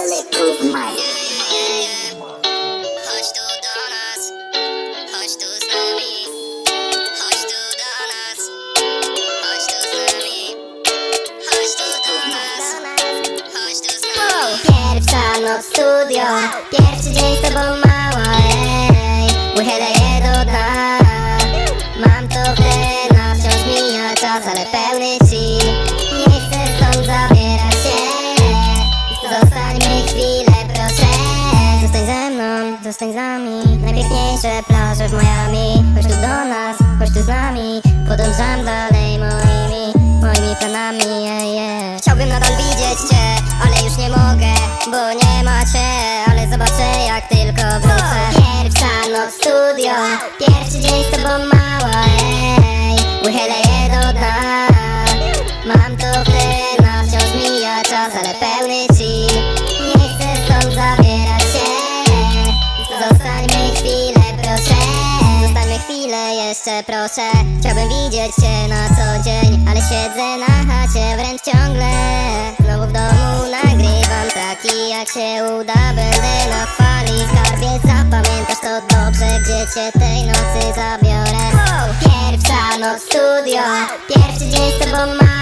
Bulletproof. Chodź tu do nas, chodź tu z nami, chodź tu do nas, chodź tu z nami, chodź tu do nas, chodź tu z nami. Pierwsza noc studio. Pierwszy dzień z tobą mała ej Wychylę je do dna Mam to w DNA Wciąż mija czas, ale pełny zostań z nami. Najpiękniejsze plaże w Miami. Chodź tu do nas, chodź tu z nami. Podążam dalej moimi Moimi planami, yeah, yeah. Chciałbym nadal widzieć cię, ale już nie mogę Bo nie ma cię, ale zobaczę jak tylko wrócę. Pierwsza noc studio. Pierwszy dzień z tobą mała, jeszcze, proszę. Chciałbym widzieć cię na co dzień Ale siedzę na chacie wręcz ciągle. Znowu w domu nagrywam taki jak się uda Będę na fali, skarbie Zapamiętasz to dobrze, gdzie cię tej nocy zabiorę. Pierwsza noc studio Pierwszy dzień z tobą ej